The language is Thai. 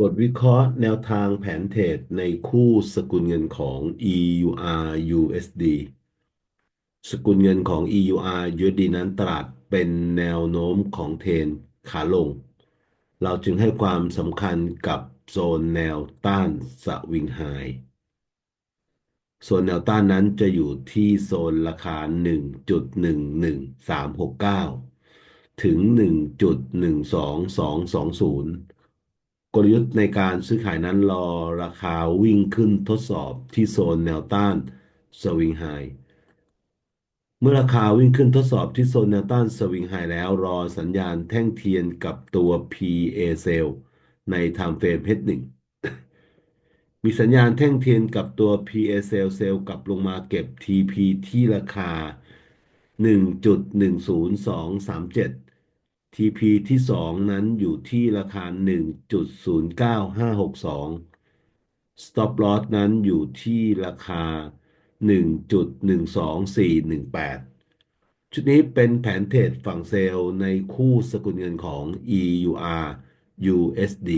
บทวิเคราะห์แนวทางแผนเทรดในคู่สกุลเงินของ EUR USD สกุลเงินของ EUR USD นั้นตลาดเป็นแนวโน้มของเทรนขาลง เราจึงให้ความสำคัญกับโซนแนวต้านสวิงไฮโซนแนวต้านนั้นจะอยู่ที่โซนราคา 1.11369 ถึง 1.12220 กลยุทธ์ในการซื้อขายนั้นรอราคาวิ่งขึ้นทดสอบที่โซนแนวต้านสวิงไฮเมื่อราคาวิ่งขึ้นทดสอบที่โซนแนวต้านสวิงไฮแล้วรอสัญญาณแท่งเทียนกับตัว PA Cell ใน Time Frame H1 มีสัญญาณแท่งเทียนกับตัว PA Cell เซลล์กลับลงมาเก็บ TP ที่ราคา 1.10237 TP ที่ 2 นั้นอยู่ที่ราคา 1.09562 Stop Loss นั้นอยู่ที่ราคา 1.12418ชุดนี้เป็นแผนเทรดฝั่งเซลล์ในคู่สกุลเงินของ EUR USD